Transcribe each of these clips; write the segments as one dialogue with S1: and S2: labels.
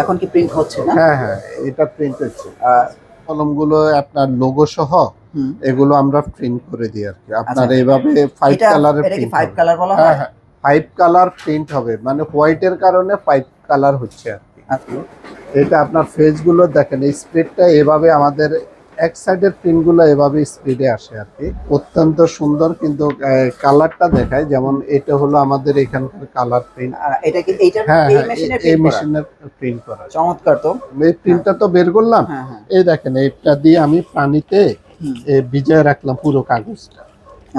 S1: এখন কি প্রিন্ট হচ্ছে না?
S2: হ্যাঁ হ্যাঁ এটা প্রিন্ট হচ্ছে। আর কলমগুলো আপনার লোগো সহ এগুলো আমরা প্রিন্ট করে দিই আর কি। আপনার
S1: আচ্ছা।
S2: এইভাবে ফাইভ কালারের
S1: এটা কি ফাইভ কালার বলা
S2: হ্যাঁ
S1: হয়?
S2: হ্যাঁ ফাইভ কালার প্রিন্ট হবে। মানে হোয়াইটের কারণে ফাইভ কালার হচ্ছে আর কি।
S1: আচ্ছা।
S2: এটা আপনার ফেজগুলো দেখেন এই স্প্রেডটা এভাবে আমাদের এক সাইডের প্রিন্টগুলো এভাবে স্পিডে আসে আর কি। অত্যন্ত সুন্দর কিন্তু কালারটা দেখায়। যেমন এটা হলো আমাদের এখানকার কালার প্রিন্ট
S1: এটা কি এইটা
S2: হ্যাঁ
S1: এই
S2: হ্যাঁ
S1: মেশিনে
S2: এই- মেশিনের প্রিন্ট করা।
S1: চমৎকার তো।
S2: এই প্রিন্টটা তো বের করলাম।
S1: হ্যাঁ হ্যাঁ।
S2: এই দেখেন এটা দিয়ে আমি পানিতে ভিজিয়ে রাখলাম পুরো কাগজটা।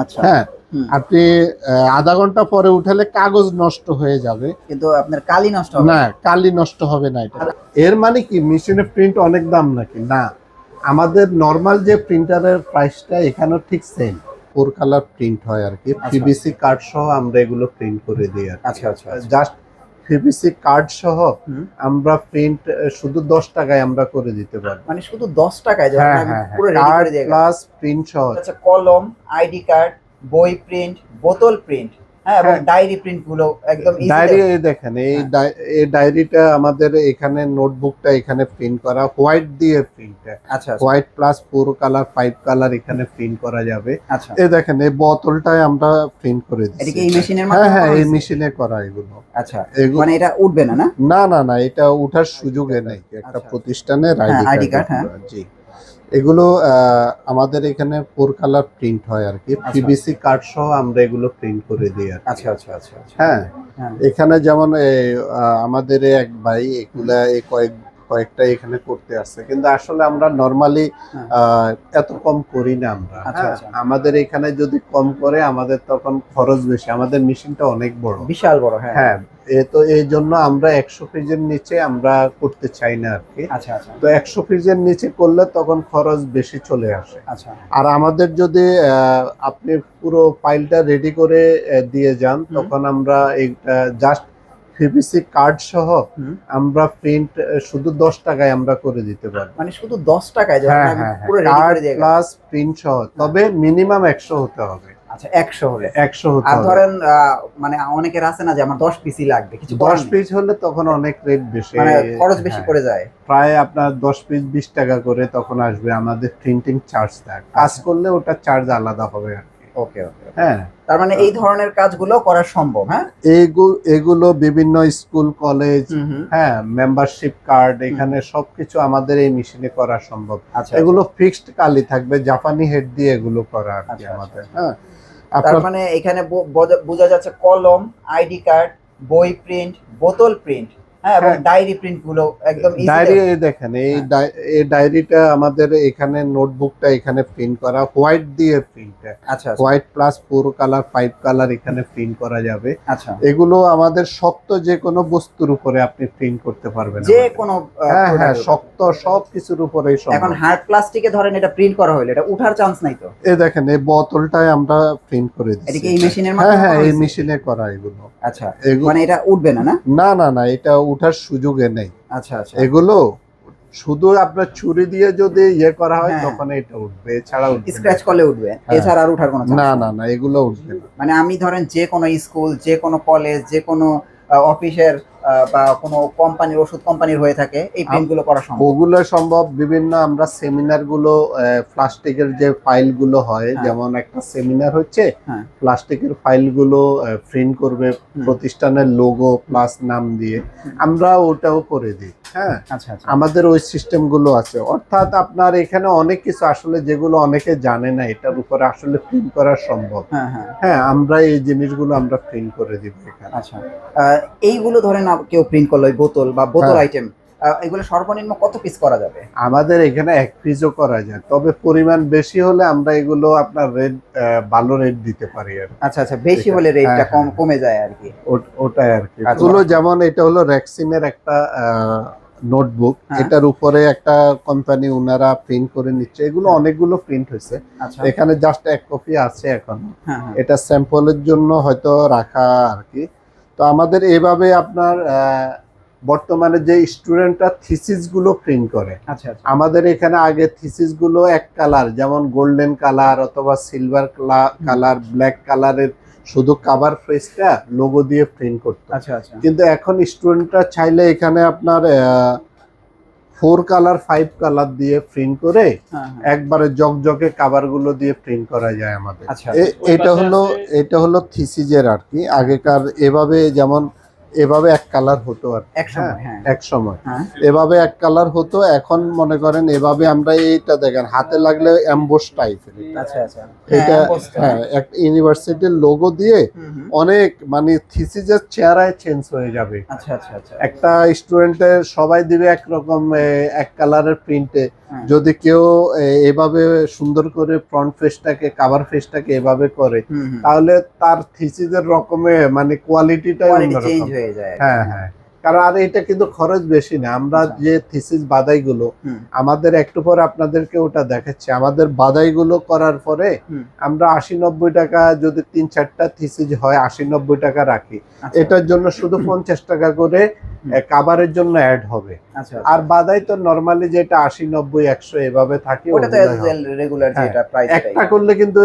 S1: আচ্ছা।
S2: হ্যাঁ। আপনি আধা ঘণ্টা পরে উঠালে কাগজ নষ্ট হয়ে যাবে।
S1: কিন্তু আপনার কালি নষ্ট হবে।
S2: না কালি নষ্ট হবে না এটা। এর মানে কি? মেশিনে প্রিন্ট অনেক দাম নাকি? না। আমাদের নর্মাল যে প্রিন্টারের প্রাইসটা এখানেও ঠিক সেম ফোর কালার প্রিন্ট হয় আর কি। পিভিসি কার্ড সহ আমরা এগুলো প্রিন্ট করে দিই আর
S1: আচ্ছা আচ্ছা আচ্ছা।
S2: জাস্ট পিভিসি কার্ড সহ আমরা প্রিন্ট শুধু দশ টাকায় আমরা করে দিতে পারি
S1: মানে শুধু দশ টাকায় যখন আমি পুরো রেডি
S2: কার্ড। প্লাস প্রিন্ট সহ।
S1: আচ্ছা কলম আইডি কার্ড বই প্রিন্ট বোতল প্রিন্ট হ্যাঁ এবং
S2: হ্যাঁ।
S1: ডায়েরি প্রিন্টগুলো একদম
S2: ডায়েরি দেখেন এই
S1: হ্যাঁ।
S2: এই ডায়েরিটা আমাদের এখানে নোটবুকটা এখানে প্রিন্ট করা হোয়াইট দিয়ে প্রিন্ট
S1: আচ্ছা আচ্ছা,
S2: white plus four colour five colour এখানে প্রিন্ট করা যাবে।
S1: আচ্ছা।
S2: এই দেখেন এই বোতলটাই আমরা প্রিন্ট করে
S1: এটা কি এই মেশিনের
S2: হ্যাঁ
S1: মাধ্যমে
S2: হ্যাঁ এই মেশিনে করা এগুলো।
S1: আচ্ছা মানে এটা উঠবে না না?
S2: না না না এটা উঠার সুযোগে নেই। একটা
S1: আচ্ছা।
S2: প্রতিষ্ঠানের
S1: হ্যাঁ,
S2: আইডি কার্ড
S1: হ্যাঁ।
S2: জি। এগুলো আহ, আমাদের এখানে ফোর কালার প্রিন্ট হয় আর কি।
S1: পিবিসি
S2: পিভিসি কার্ড সহ আমরা এগুলো প্রিন্ট করে দিই আর
S1: আচ্ছা আচ্ছা আচ্ছা আচ্ছা।
S2: হ্যাঁ।
S1: হ্যাঁ।
S2: এখানে যেমন আমাদের এক ভাই এগুলা এই কয়েক কয়েকটা এখানে করতে আসছে। কিন্তু আসলে আমরা নর্মালি
S1: হ্যাঁ।
S2: এত কম করি না আমরা।
S1: আচ্ছা,
S2: হ্যাঁ।
S1: আচ্ছা।
S2: আমাদের এখানে যদি কম করে আমাদের তখন খরচ বেশি। আমাদের মেশিনটা অনেক বড়।
S1: বিশাল বড় হ্যাঁ।
S2: হ্যাঁ এ তো এই জন্য আমরা একশো পিসের নিচে আমরা করতে চাই না আর কি।
S1: আচ্ছা
S2: তো একশো পিসের নিচে করলে তখন খরচ বেশি চলে আসে। আর আমাদের যদি আপনি পুরো ফাইলটা রেডি করে দিয়ে যান তখন আমরা এইটা জাস্ট পিভিসি কার্ড সহ আমরা প্রিন্ট শুধু দশ টাকায় আমরা করে দিতে পারব
S1: মানে শুধু দশ টাকায় যখন
S2: হ্যাঁ হ্যাঁ
S1: পুরো
S2: কার্ড
S1: দিয়ে
S2: প্লাস প্রিন্ট সহ তবে মিনিমাম একশো হতে হবে।
S1: আচ্ছা একশো হলে।
S2: একশো হতে
S1: আর ধরেন মানে অনেকের আছে না যে আমার দশ লাগবে কিছু
S2: দশ পিস হলে তখন অনেক রেট বেশি।
S1: মানে খরচ বেশি
S2: হ্যাঁ।
S1: পড়ে যায়।
S2: প্রায় আপনার দশ পিস বিশ টাকা করে তখন আসবে। আমাদের প্রিন্টিং চার্জ থাকে। কাজ
S1: আচ্ছা।
S2: করলে ওটা চার্জ আলাদা হবে। আর
S1: ওকে ওকে
S2: হ্যাঁ।
S1: তার মানে এই ধরনের কাজগুলো করা সম্ভব হ্যাঁ?
S2: এগুলো এগুলো বিভিন্ন স্কুল কলেজ হ্যাঁ মেম্বারশিপ কার্ড এখানে সবকিছু আমাদের এই মেশিনে করা সম্ভব।
S1: আচ্ছা।
S2: এগুলো ফিক্সড কালি থাকবে জাপানি হেড দিয়ে এগুলো করা আর কি
S1: আচ্ছা,
S2: আমাদের
S1: আচ্ছা।
S2: হ্যাঁ।
S1: তার মানে এখানে বোঝা যাচ্ছে কলম আইডি কার্ড বই প্রিন্ট বোতল প্রিন্ট হ্যাঁ এবং
S2: হ্যাঁ।
S1: ডায়েরি প্রিন্টগুলো একদম
S2: ডায়েরি দেখেন এই
S1: হ্যাঁ।
S2: এই ডায়েরিটা আমাদের এখানে নোটবুকটা এখানে প্রিন্ট করা হোয়াইট দিয়ে প্রিন্ট
S1: আচ্ছা আচ্ছা,
S2: white plus four colour five colour এখানে প্রিন্ট করা যাবে।
S1: আচ্ছা।
S2: এগুলো আমাদের শক্ত যে কোনো বস্তুর উপরে আপনি প্রিন্ট করতে পারবেন
S1: যে কোনো
S2: হ্যাঁ হ্যাঁ
S1: উপর।
S2: শক্ত সব কিছুর
S1: এখন
S2: সম্ভব।
S1: হার্ড প্লাস্টিকে ধরেন এটা প্রিন্ট করা হলো এটা উঠার চান্স নাই তো?
S2: এই দেখেন এই বোতলটাই আমরা প্রিন্ট করে
S1: এটা কি
S2: দিচ্ছি
S1: এই মেশিনের
S2: হ্যাঁ
S1: মাধ্যমে
S2: হ্যাঁ
S1: করা
S2: এই মেশিনে করা এগুলো।
S1: আচ্ছা মানে এটা উঠবে না? না
S2: না না এটা উঠার সুযোগে নেই।
S1: আচ্ছা আচ্ছা।
S2: এগুলো শুধু আপনার ছুরি দিয়ে যদি ইয়ে করা হয়
S1: হ্যাঁ।
S2: তখন এটা উঠবে এছাড়া
S1: স্ক্র্যাচ করলে উঠবে।
S2: হ্যাঁ।
S1: এছাড়া আর উঠার কোনো
S2: না না না এগুলো উঠবে না।
S1: মানে আমি ধরেন যে কোনো স্কুল যে কোনো কলেজ যে কোনো অফিসের বা কোনো কোম্পানির ওষুধ কোম্পানির হয়ে থাকে এই প্রিন্টগুলো করা সম্ভব
S2: ওগুলো সম্ভব বিভিন্ন আমরা সেমিনারগুলো প্লাস্টিকের যে ফাইলগুলো হয়
S1: হ্যাঁ।
S2: যেমন একটা সেমিনার হচ্ছে
S1: হ্যাঁ।
S2: প্লাস্টিকের ফাইলগুলো প্রিন্ট করবে প্রতিষ্ঠানের লোগো প্লাস নাম দিয়ে আমরা ওটাও করে দিই হ্যাঁ?
S1: আচ্ছা আচ্ছা।
S2: আমাদের ওই সিস্টেমগুলো আছে। অর্থাৎ আপনার এখানে অনেক কিছু আসলে যেগুলো অনেকে জানে না এটার উপরে আসলে প্রিন্ট করা সম্ভব।
S1: হ্যাঁ হ্যাঁ।
S2: হ্যাঁ আমরা এই জিনিসগুলো আমরা প্রিন্ট করে দিব এখানে।
S1: আচ্ছা। এইগুলো ধরেন কেউ প্রিন্ট করল বোতল বা বোতল
S2: হ্যাঁ।
S1: আইটেম এগুলো সর্বনিম্ন কত পিস করা যাবে?
S2: আমাদের এখানে এক পিসও করা যায়। তবে পরিমাণ বেশি হলে আমরা এগুলো আপনার রেট ভালো রেট দিতে পারি আর
S1: আচ্ছা আচ্ছা বেশি হলে রেটটা কম। কমে যায় আর কি।
S2: ওটাই আর কি।
S1: আচ্ছা।
S2: এগুলো যেমন এটা হলো র্যাক্সিনের একটা নোটবুক
S1: হ্যাঁ।
S2: এটার উপরে একটা কোম্পানি ওনারা প্রিন্ট করে নিচ্ছে। এগুলো অনেকগুলো প্রিন্ট হয়েছে।
S1: আচ্ছা।
S2: এখানে জাস্ট এক কপি আছে এখন।
S1: হ্যাঁ হ্যাঁ।
S2: এটা স্যাম্পলের জন্য হয়তো রাখা আর কি। তো আমাদের এভাবে আপনার বর্তমানে যে স্টুডেন্টরা থিসিসগুলো প্রিন্ট করে
S1: আচ্ছা আচ্ছা।
S2: আমাদের এখানে আগে থিসিসগুলো এক কালার যেমন গোল্ডেন কালার অথবা সিলভার কালার ব্ল্যাক কালারের শুধু কাভার ফ্রেসটা লোগো দিয়ে প্রিন্ট করতো
S1: আচ্ছা আচ্ছা।
S2: কিন্তু এখন স্টুডেন্টরা চাইলে এখানে আপনার ফোর কালার ফাইভ কালার দিয়ে প্রিন্ট করে
S1: হ্যাঁ হ্যাঁ।
S2: একবারে জকজকে কাভারগুলো দিয়ে প্রিন্ট করা যায় আমাদের।
S1: আচ্ছা,
S2: এ- এটা হলো এটা হলো থিসিজের আর কি। আগেকার এভাবে যেমন এভাবে এক কালার হতো আর
S1: এক সময়, হ্যাঁ।
S2: এক সময়।
S1: হ্যাঁ।
S2: এভাবে এক কালার হতো এখন মনে করেন এভাবে আমরা এইটা দেখেন হাতে লাগলে অ্যাম্বোস টাইপের
S1: আচ্ছা আচ্ছা।
S2: এটা
S1: হ্যাঁ,
S2: হ্যাঁ ইউনিভার্সিটির লোগো দিয়ে। অনেক মানে থিসিসের চেহারায় চেঞ্জ হয়ে যাবে।
S1: আচ্ছা আচ্ছা আচ্ছা।
S2: একটা স্টুডেন্টের সবাই দিবে একরকম এক কালারের প্রিন্টে
S1: হ্যাঁ।
S2: যদি কেউ এভাবে সুন্দর করে ফ্রন্ট ফেসটাকে কাভার ফেসটাকে এভাবে করে। তাহলে তার থিসিসের রকমে মানে কোয়ালিটিটাই
S1: কোয়ালিটি চেঞ্জ
S2: অন্যরকম।
S1: হয়ে যায়
S2: হ্যাঁ হ্যাঁ। কারণ আর এটা কিন্তু খরচ বেশি না। আমরা
S1: আচ্ছা।
S2: যে থিসিস বাদাইগুলো। আমাদের একটু পরে আপনাদেরকে ওটা দেখাচ্ছি। আমাদের বাদাইগুলো করার পরে আমরা আশি নব্বই টাকা যদি তিন চারটা থিসিস হয় আশি নব্বই টাকা রাখি।
S1: আচ্ছা,
S2: এটার জন্য শুধু পঞ্চাশ টাকা করে
S1: হুম।
S2: কাভারের জন্য অ্যাড হবে।
S1: আচ্ছা
S2: আর বাদাই তো নর্মালি যেটা আশি নব্বই একশো এভাবে থাকে হ্যাঁ, একটা করলে কিন্তু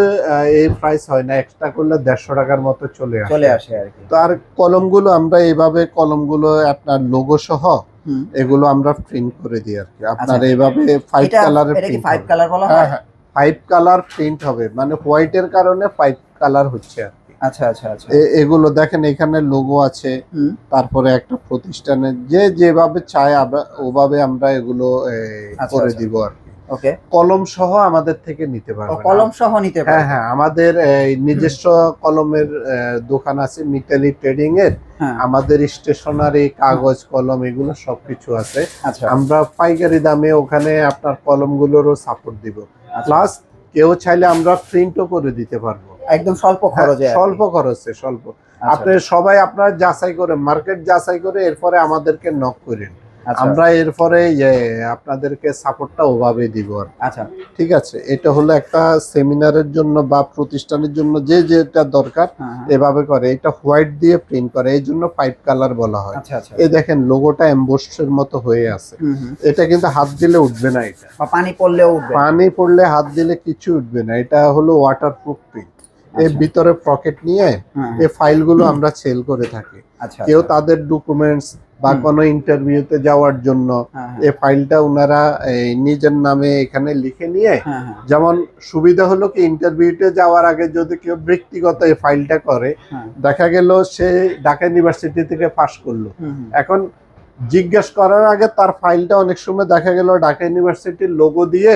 S2: এই প্রাইস হয় না। এক্সট্রা করলে দেড়শো টাকার মতো চলে আসে।
S1: চলে আসে আর কি।
S2: তো আর কলমগুলো আমরা এইভাবে কলমগুলো আপনার লোগো সহ এগুলো আমরা প্রিন্ট করে দিই আর কি আপনার
S1: আচ্ছা।
S2: এইভাবে ফাইভ কালারের প্রিন্ট
S1: ফাইভ কালার বলা
S2: হ্যাঁ
S1: হয়?
S2: হ্যাঁ। ফাইভ কালার প্রিন্ট হবে। মানে হোয়াইট এর কারণে ফাইভ কালার হচ্ছে আর কি
S1: আচ্ছা আচ্ছা। আচ্ছা
S2: এগুলো দেখেন এখানে লোগো আছে। তারপরে একটা প্রতিষ্ঠানের যে যেভাবে চায় আমরা ওভাবে আমরা এগুলো
S1: আচ্ছা,
S2: করে
S1: আচ্ছা।
S2: দিব আর কি
S1: ওকে
S2: কলম সহ আমাদের থেকে নিতে পারবেন
S1: কলম সহ নিতে
S2: হ্যাঁ হ্যাঁ আমাদের এই, নিজস্ব কলমের দোকান আছে মিতালি ট্রেডিং এর।
S1: হ্যাঁ।
S2: আমাদের স্টেশনারি কাগজ কলম এগুলো সবকিছু আছে।
S1: আচ্ছা।
S2: আমরা পাইকারি দামে ওখানে আপনার কলমগুলোরও সাপোর্ট দিব।
S1: আচ্ছা।
S2: প্লাস কেউ চাইলে আমরা প্রিন্টও করে দিতে পারব।
S1: একদম স্বল্প খরচে আর
S2: স্বল্প খরচে স্বল্প।
S1: আচ্ছা,
S2: আপনি সবাই আপনার যাচাই করে মার্কেট যাচাই করে এরপরে আমাদেরকে নক করেন
S1: আচ্ছা,
S2: আমরা এরপরে ইয়ে, আপনাদেরকে সাপোর্টটা ওভাবে দিব আর
S1: আচ্ছা।
S2: ঠিক আছে? এটা হলো একটা সেমিনারের জন্য বা প্রতিষ্ঠানের জন্য যে যেটা দরকার
S1: হ্যাঁ হ্যাঁ।
S2: এভাবে করে। এটা হোয়াইট দিয়ে প্রিন্ট করে এই জন্য পাইপ কালার বলা হয়।
S1: আচ্ছা আচ্ছা।
S2: এই দেখেন লোগোটা এমবোসের মতো হয়ে আছে। এটা কিন্তু হাত দিলে উঠবে না এটা।
S1: পানি পড়লেও উঠবে
S2: পানি পড়লে হাত দিলে কিছু উঠবে না। এটা হলো ওয়াটার প্রুফ প্রিন্ট এর
S1: আচ্ছা।
S2: ভিতরে পকেট নিয়ে এই ফাইলগুলো আমরা সেল করে থাকি
S1: আচ্ছা
S2: কেউ
S1: আচ্ছা।
S2: তাদের ডকুমেন্টস বা। কোনো ইন্টারভিউতে যাওয়ার জন্য
S1: হ্যাঁ, হ্যাঁ,
S2: এই ফাইলটা ওনারা নিজের নামে এখানে লিখে নিয়ে
S1: হ্যাঁ,
S2: যেমন সুবিধা হলো কি ইন্টারভিউতে যাওয়ার আগে যদি কেউ ব্যক্তিগত এই ফাইলটা করে। দেখা গেল সে ঢাকা ইউনিভার্সিটি থেকে পাশ করল। এখন জিজ্ঞেস করার আগে তার ফাইলটা অনেক সময় দেখা গেল ঢাকা ইউনিভার্সিটির লোগো দিয়ে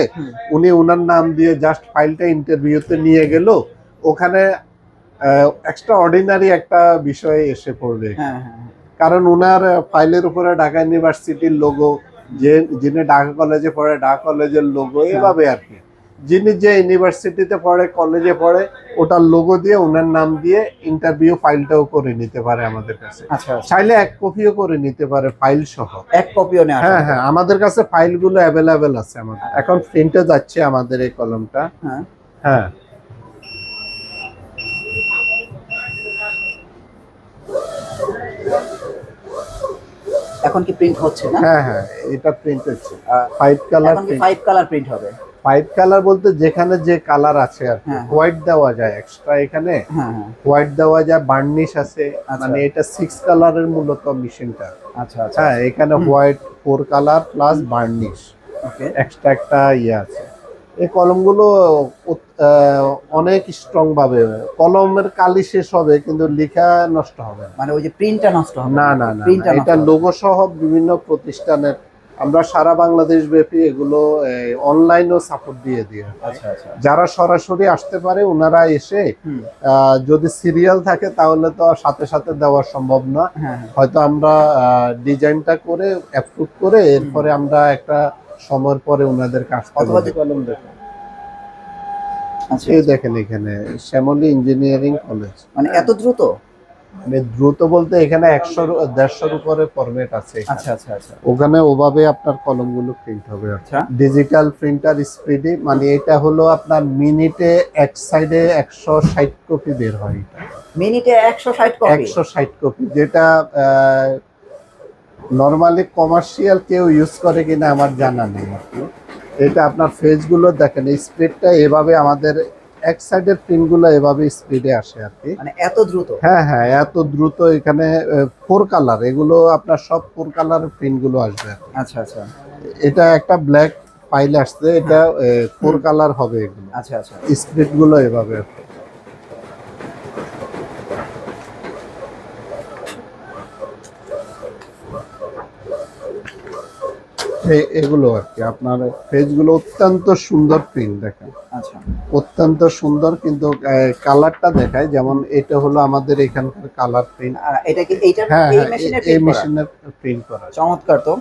S2: উনি ওনার নাম দিয়ে জাস্ট ফাইলটা ইন্টারভিউতে নিয়ে গেল ওখানে এক্সট্রা অর্ডিনারি একটা বিষয় এসে পড়বে।
S1: হ্যাঁ, হ্যাঁ, হ্যাঁ।
S2: কারণ ওনার ফাইলের উপরে ঢাকা ইউনিভার্সিটির লোগো যে যিনি ঢাকা কলেজে পড়ে ঢাকা কলেজের লোগো এভাবে আর কি। যিনি যে ইউনিভার্সিটিতে পড়ে কলেজে পড়ে ওটার লোগো দিয়ে ওনার নাম দিয়ে ইন্টারভিউ ফাইলটাও করে নিতে পারে আমাদের কাছে।
S1: আচ্ছা আচ্ছা।
S2: চাইলে এক কপিও করে নিতে পারে ফাইল সহ।
S1: এক কপিও নেওয়া
S2: হ্যাঁ হ্যাঁ আমাদের কাছে ফাইলগুলো অ্যাভেলেবেল আছে আমাদের। এখন প্রিন্টে যাচ্ছে আমাদের এই কলমটা
S1: হ্যাঁ।
S2: হ্যাঁ।
S1: এখন কি প্রিন্ট হচ্ছে না?
S2: হ্যাঁ হ্যাঁ এটা প্রিন্ট হচ্ছে। ফাইভ কালার
S1: এখন কি ফাইভ কালার প্রিন্ট হবে?
S2: ফাইভ কালার বলতে যেখানে যে কালার আছে আর
S1: হ্যাঁ।
S2: হোয়াইট দেওয়া যায় এক্সট্রা এখানে।
S1: হ্যাঁ হ্যাঁ।
S2: হোয়াইট দেওয়া যায় বার্নিশ আছে।
S1: আচ্ছা।
S2: মানে এটা সিক্স কালারের মূলত মেশিনটা
S1: আচ্ছা আচ্ছা।
S2: হ্যাঁ এখানে white four colour plus varnish
S1: okay
S2: extra একটা ইয়ে আছে। এই কলমগুলো অনেক স্ট্রং ভাবে কলমের কালি শেষ হবে কিন্তু লেখা নষ্ট হবে
S1: মানে ওই যে প্রিন্টটা নষ্ট হবে?
S2: না না না এটা লোগো সহ বিভিন্ন প্রতিষ্ঠানের আমরা সারা বাংলাদেশ ব্যাপী এগুলো অনলাইনও সাপোর্ট দিয়ে দিই
S1: আচ্ছা আচ্ছা।
S2: যারা সরাসরি আসতে পারে ওনারা এসে যদি সিরিয়াল থাকে তাহলে তো সাথে সাথে দেওয়া সম্ভব না।
S1: হ্যাঁ হ্যাঁ।
S2: হয়তো আমরা ডিজাইনটা করে অ্যাপ্রুভ করে এরপরে আমরা একটা সময়ের পরে ওনাদের কাজ
S1: কলম দেখুন। আচ্ছা
S2: এই দেখেন এখানে শ্যামলী ইঞ্জিনিয়ারিং কলেজ।
S1: মানে এত দ্রুত?
S2: মানে দ্রুত বলতে এখানে একশো দেড়শোর উপরে ফরম্যাট আছে
S1: আচ্ছা আচ্ছা আচ্ছা।
S2: ওখানে ওভাবে আপনার কলমগুলো প্রিন্ট হবে।
S1: আচ্ছা।
S2: ডিজিটাল প্রিন্টার স্পিডে মানে এটা হলো আপনার মিনিটে এক সাইডে একশো ষাট কপি বের হয়
S1: মিনিটে একশো ষাট কপি
S2: একশো ষাট কপি যেটা নর্মালি কমার্শিয়াল কেউ ইউজ করে কিনা আমার জানা নেই। এটা আপনার ফেজগুলো দেখেন স্পিডটা এভাবে আমাদের এক সাইডের প্রিন্টগুলো এভাবে স্পিডে আসে আর কি।
S1: মানে এত দ্রুত?
S2: হ্যাঁ হ্যাঁ এত দ্রুত এখানে ফোর কালার এগুলো আপনার সব ফোর কালার প্রিন্টগুলো আসবে।
S1: আচ্ছা আচ্ছা।
S2: এটা একটা ব্ল্যাক ফাইল আসছে এটা ফোর কালার হবে এগুলো।
S1: আচ্ছা আচ্ছা।
S2: স্প্লিটগুলো এভাবে আর কি। এ- এগুলো আর কি। আপনার পেজগুলো অত্যন্ত সুন্দর প্রিন্ট দেখেন।
S1: আচ্ছা।
S2: অত্যন্ত সুন্দর কিন্তু কালারটা দেখায়। যেমন এটা হলো আমাদের এখানকার কালার প্রিন্ট
S1: এটা কি এইটা
S2: হ্যাঁ
S1: এই
S2: হ্যাঁ এই মেশিনের প্রিন্ট করা।
S1: চমৎকার তো।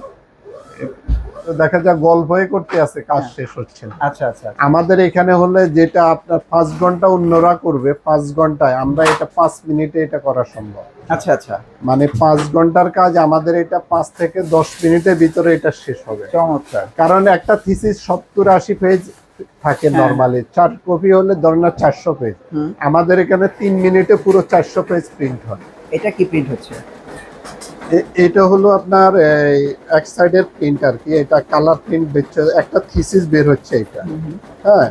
S2: দেখা যায় গল্প হয়ে করতে আছে কাজ
S1: হ্যাঁ।
S2: শেষ হচ্ছে। না
S1: আচ্ছা আচ্ছা।
S2: আমাদের এখানে হলে যেটা আপনার পাঁচ ঘণ্টা অন্যরা করবে পাঁচ ঘন্টায় আমরা এটা পাঁচ মিনিটে এটা করা সম্ভব।
S1: আচ্ছা আচ্ছা।
S2: মানে পাঁচ ঘণ্টার কাজ আমাদের এটা পাঁচ থেকে দশ মিনিটের ভিতরে এটা শেষ হবে।
S1: চমৎকার।
S2: কারণ একটা থিসিস সত্তর আশি পেজ থাকে
S1: হ্যাঁ।
S2: নর্মালি চার কপি হলে ধরেন চারশো পেজ। আমাদের এখানে তিন মিনিটে পুরো চারশো পেজ প্রিন্ট হয়।
S1: এটা কি প্রিন্ট হচ্ছে?
S2: এটা হলো আপনার এক সাইডের প্রিন্ট আর কি এটা কালার প্রিন্ট বেরোচ্ছে একটা থিসিস বের হচ্ছে এটা। হ্যাঁ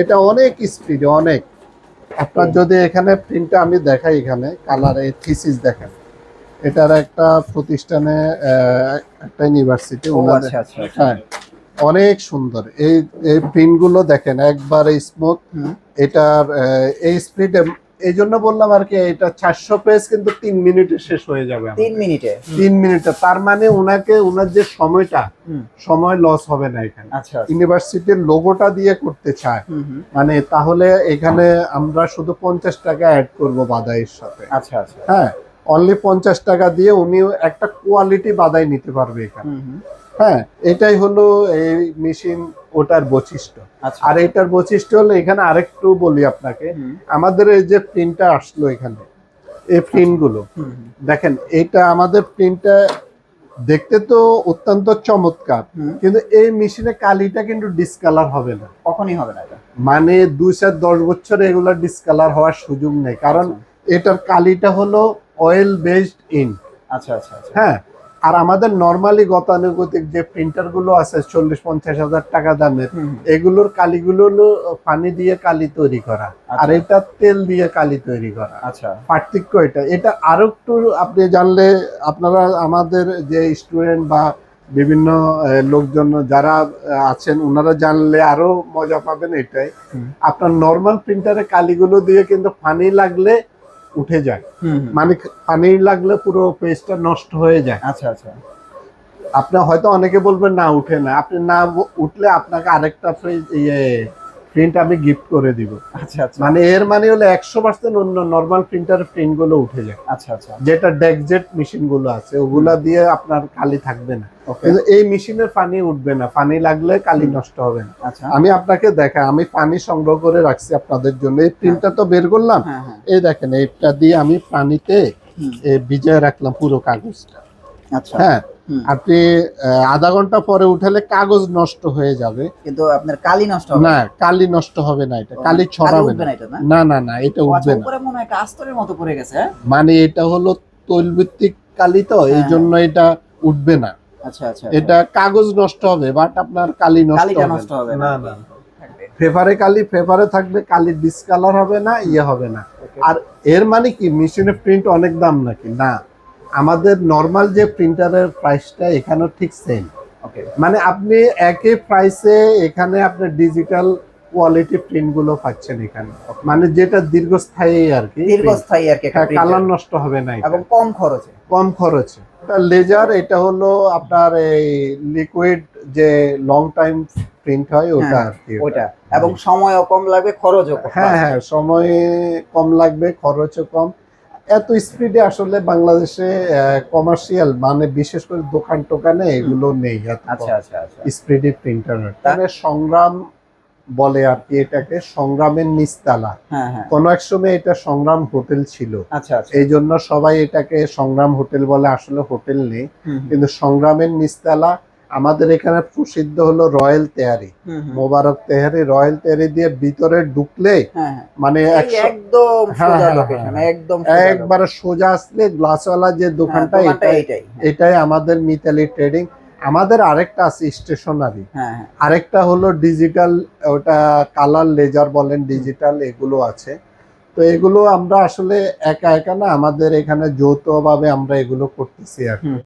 S2: এটা অনেক স্পিড অনেক। আপনার যদি এখানে প্রিন্টটা আমি দেখাই এখানে কালার এই থিসিস দেখেন। এটার একটা প্রতিষ্ঠানে একটা ইউনিভার্সিটি ওনাদের
S1: আচ্ছা আচ্ছা আচ্ছা।
S2: হ্যাঁ অনেক সুন্দর। এই এই প্রিন্টগুলো দেখেন একবার স্মুথ এটার এই স্পিডে এই জন্য বললাম আর কি এটা চারশো পেজ কিন্তু তিন মিনিটে শেষ হয়ে যাবে।
S1: তিন মিনিটে?
S2: তিন মিনিটে। তার মানে ওনাকে ওনার যে সময়টা সময় লস হবে না এখানে।
S1: আচ্ছা আচ্ছা।
S2: ইউনিভার্সিটির লোগোটা দিয়ে করতে চায়। মানে তাহলে এখানে আমরা শুধু পঞ্চাশ টাকা অ্যাড করব বাদাইয়ের সাথে।
S1: আচ্ছা আচ্ছা।
S2: হ্যাঁ অনলি পঞ্চাশ টাকা দিয়ে উনি একটা কোয়ালিটি বাদাই নিতে পারবে এখানে। হ্যাঁ এটাই হলো এই মেশিন ওটার বৈশিষ্ট্য।
S1: আচ্ছা।
S2: আর এটার বৈশিষ্ট্য হলো এখানে আরেকটু বলি আপনাকে। আমাদের এই যে প্রিন্টটা আসলো এখানে এই প্রিন্টগুলো
S1: হুম, হুম,
S2: দেখেন এটা আমাদের প্রিন্টটা দেখতে তো অত্যন্ত চমৎকার কিন্তু এই মেশিনে কালিটা কিন্তু ডিসকালার হবে না।
S1: কখনই হবে না এটা।
S2: মানে দুই চার দশ বছর এগুলো ডিসকালার হওয়ার সুযোগ নেই কারণ
S1: আচ্ছা।
S2: এটার কালিটা হলো অয়েল বেসড ইন
S1: আচ্ছা আচ্ছা আচ্ছা।
S2: হ্যাঁ আর আমাদের নর্মালি গতানুগতিক যে প্রিন্টারগুলো আছে চল্লিশ পঞ্চাশ হাজার টাকা দামের এগুলোর কালিগুলো হলো পানি দিয়ে কালি তৈরি করা আর
S1: আচ্ছা।
S2: এটা তেল দিয়ে কালি তৈরি করা।
S1: আচ্ছা।
S2: পার্থক্য এটা। এটা আরও একটু আপনি জানলে আপনারা আমাদের যে স্টুডেন্ট বা বিভিন্ন লোকজন যারা আছেন ওনারা জানলে আরও মজা পাবেন এটাই। আপনার নর্মাল প্রিন্টারে কালিগুলো দিয়ে কিন্তু পানি লাগলে উঠে যায়। মানে পানি লাগলে পুরো পেস্টটা নষ্ট হয়ে যায়।
S1: আচ্ছা আচ্ছা।
S2: আপনি হয়তো অনেকে বলবেন না উঠে না। আপনি না উঠলে আপনাকে আরেকটা ইয়ে প্রিন্ট আমি গিফট করে দিব।
S1: আচ্ছা আচ্ছা।
S2: মানে এর মানে হলো একশো পার্সেন্ট অন্য নর্মাল প্রিন্টারের প্রিন্টগুলো উঠে যায়।
S1: আচ্ছা আচ্ছা।
S2: যেটা ডেকজেট মেশিনগুলো আছে ওগুলা দিয়ে আপনার কালি থাকবে না। কিন্তু এই মেশিনের পানি উঠবে না। পানি লাগলে কালি নষ্ট হবে না।
S1: আচ্ছা।
S2: আমি আপনাকে দেখাই আমি পানি সংগ্রহ করে রাখছি আপনাদের জন্য। এই প্রিন্টটা তো বের করলাম।
S1: হ্যাঁ হ্যাঁ।
S2: এই দেখেন এইটা দিয়ে আমি পানিতে ভিজিয়ে রাখলাম পুরো কাগজটা।
S1: আচ্ছা।
S2: হ্যাঁ। আপনি আধা ঘণ্টা পরে উঠালে কাগজ নষ্ট হয়ে যাবে।
S1: কিন্তু আপনার কালি নষ্ট হবে?
S2: না কালি নষ্ট হবে না এটা। কালি ছড়াবে না।
S1: না না?
S2: না এটা
S1: আচ্ছা,
S2: উঠবে না।
S1: উপরে মনে হয় একটা আস্তরের মতো পড়ে গেছে হ্যাঁ?
S2: মানে এটা হলো তৈলভিত্তিক কালি তো এই
S1: হ্যাঁ,
S2: জন্য এটা উঠবে না।
S1: আচ্ছা আচ্ছা
S2: এটা কাগজ নষ্ট হবে বাট আপনার কালি নষ্ট হবে না।
S1: না।
S2: পেপারে কালি ফেভারে থাকবে কালি ডিসকালার হবে না ইয়ে হবে না। আর এর মানে কি? মেশিনে প্রিন্ট অনেক দাম নাকি? না। আমাদের নর্মাল যে প্রিন্টারের প্রাইসটা এখানেও ঠিক সেম
S1: ওকে
S2: মানে আপনি একই প্রাইসে এখানে আপনার ডিজিটাল কোয়ালিটি প্রিন্টগুলো পাচ্ছেন এখানে। মানে যেটা দীর্ঘস্থায়ী আর কি
S1: দীর্ঘস্থায়ী আর কি
S2: কালার নষ্ট হবে না
S1: এবং কম খরচে।
S2: কম খরচে। এটা লেজার এটা হলো আপনার এই লিকুইড যে লং টাইম প্রিন্ট হয় ওটা
S1: হ্যাঁ,
S2: আর কি
S1: ওইটা এবং সময়ও কম লাগবে খরচও কম
S2: হ্যাঁ হ্যাঁ সময় কম লাগবে খরচও কম। এত স্পিডে আসলে বাংলাদেশে কমার্শিয়াল মানে বিশেষ করে দোকান টোকানে এগুলো নেই
S1: আচ্ছা আচ্ছা আচ্ছা।
S2: স্পিডি প্রিন্টার মানে সংগ্রাম বলে আর কি এটাকে সংগ্রামের নিস্তালা
S1: হ্যাঁ হ্যাঁ।
S2: কোন এক সময় এটা সংগ্রাম হোটেল ছিল।
S1: আচ্ছা আচ্ছা।
S2: এই জন্য সবাই এটাকে সংগ্রাম হোটেল বলে আসলে হোটেল নেই। কিন্তু সংগ্রামের নিস্তালা আমাদের এখানে প্রসিদ্ধ হলো রয়্যাল
S1: হুম।
S2: মোবারক তেহারি রয়্যাল তেহারি দিয়ে ভিতরে ঢুকলে
S1: হ্যাঁ হ্যাঁ।
S2: মানে
S1: একদম
S2: হ্যাঁ।
S1: একদম
S2: একবারে সোজা আসলে গ্লাসওয়ালা যে দোকানটা এটাই আমাদের মিতালি ট্রেডিং আমাদের আরেকটা আছে স্টেশনারি আরেকটা হলো ডিজিটাল ওটা কালার লেজার বলেন ডিজিটাল এগুলো আছে। তো এগুলো আমরা আসলে একা একা না আমাদের এখানে যৌথভাবে আমরা এগুলো করতেছি আর।